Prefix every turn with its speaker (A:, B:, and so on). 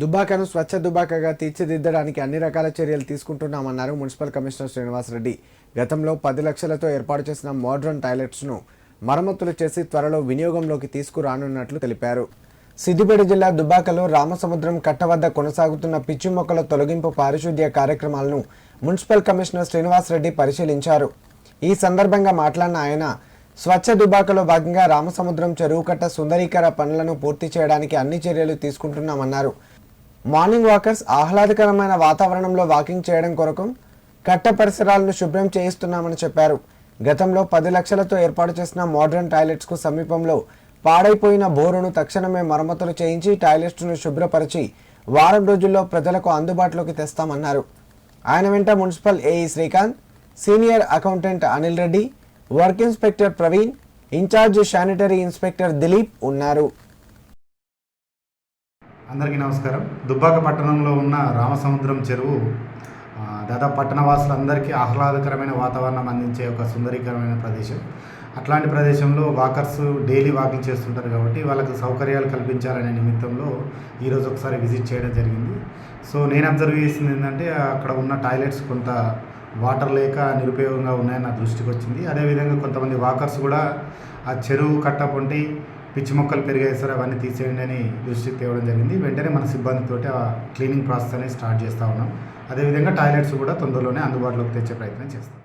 A: దుబాకను స్వచ్ఛ దుబాకగా తీర్చిదిద్దడానికి అన్ని రకాల చర్యలు తీసుకుంటున్నామన్నారు మున్సిపల్ కమిషనర్ శ్రీనివాసరెడ్డి గతంలో పది లక్షలతో ఏర్పాటు చేసిన మోడ్రన్ టాయిలెట్స్ను మరమ్మతులు చేసి త్వరలో వినియోగంలోకి తీసుకురానున్నట్లు తెలిపారు. సిద్దిపేట జిల్లా దుబాకలో రామసముద్రం కట్ట వద్ద కొనసాగుతున్న పిచ్చి మొక్కల తొలగింపు పారిశుద్ధ్య కార్యక్రమాలను మున్సిపల్ కమిషనర్ శ్రీనివాసరెడ్డి పరిశీలించారు. ఈ సందర్భంగా మాట్లాడిన ఆయన స్వచ్ఛ దుబాకలో భాగంగా రామసముద్రం చెరువు కట్ట సుందరీకర పనులను పూర్తి చేయడానికి అన్ని చర్యలు తీసుకుంటున్నామన్నారు. మార్నింగ్ వాకర్స్ ఆహ్లాదకరమైన వాతావరణంలో వాకింగ్ చేయడం కొరకు కట్ట పరిసరాలను శుభ్రం చేయిస్తున్నామని చెప్పారు. గతంలో పది లక్షలతో ఏర్పాటు చేసిన మోడర్న్ టాయిలెట్స్కు సమీపంలో పాడైపోయిన బోరును తక్షణమే మరమ్మతులు చేయించి టాయిలెట్స్ను శుభ్రపరిచి వారం రోజుల్లో ప్రజలకు అందుబాటులోకి తెస్తామన్నారు. ఆయన వెంట municipal AE Srikanth senior accountant Anil Reddy work inspector Praveen incharge sanitary inspector Dilip ఉన్నారు.
B: అందరికీ నమస్కారం. దుబ్బాక పట్టణంలో ఉన్న రామసముద్రం చెరువు ఆ, దాదాపు పట్టణవాసులందరికీ ఆహ్లాదకరమైన వాతావరణం అందించే ఒక సుందరీకరమైన ప్రదేశం. అట్లాంటి ప్రదేశంలో వాకర్స్ డైలీ వాకింగ్ చేస్తుంటారు కాబట్టి వాళ్ళకి సౌకర్యాలు కల్పించాలనే నిమిత్తంలో ఈరోజు ఒకసారి విజిట్ చేయడం జరిగింది. సో నేను అబ్జర్వ్ చేసింది ఏంటంటే అక్కడ ఉన్న టాయిలెట్స్ కొంత వాటర్ లేక నిరుపయోగంగా ఉన్నాయని నా దృష్టికి వచ్చింది అదేవిధంగా కొంతమంది వాకర్స్ కూడా ఆ చెరువు కట్టపొంటి పిచ్చి మొక్కలు పెరిగాయి సార్ అవన్నీ తీసేయండి అని దృష్టికి తేవడం జరిగింది. వెంటనే మన సిబ్బందితోటి ఆ క్లీనింగ్ ప్రాసెస్ అనేది స్టార్ట్ చేస్తూ ఉన్నాం. అదేవిధంగా టాయిలెట్స్ కూడా తొందరలోనే అందుబాటులోకి తెచ్చే ప్రయత్నం చేస్తాం.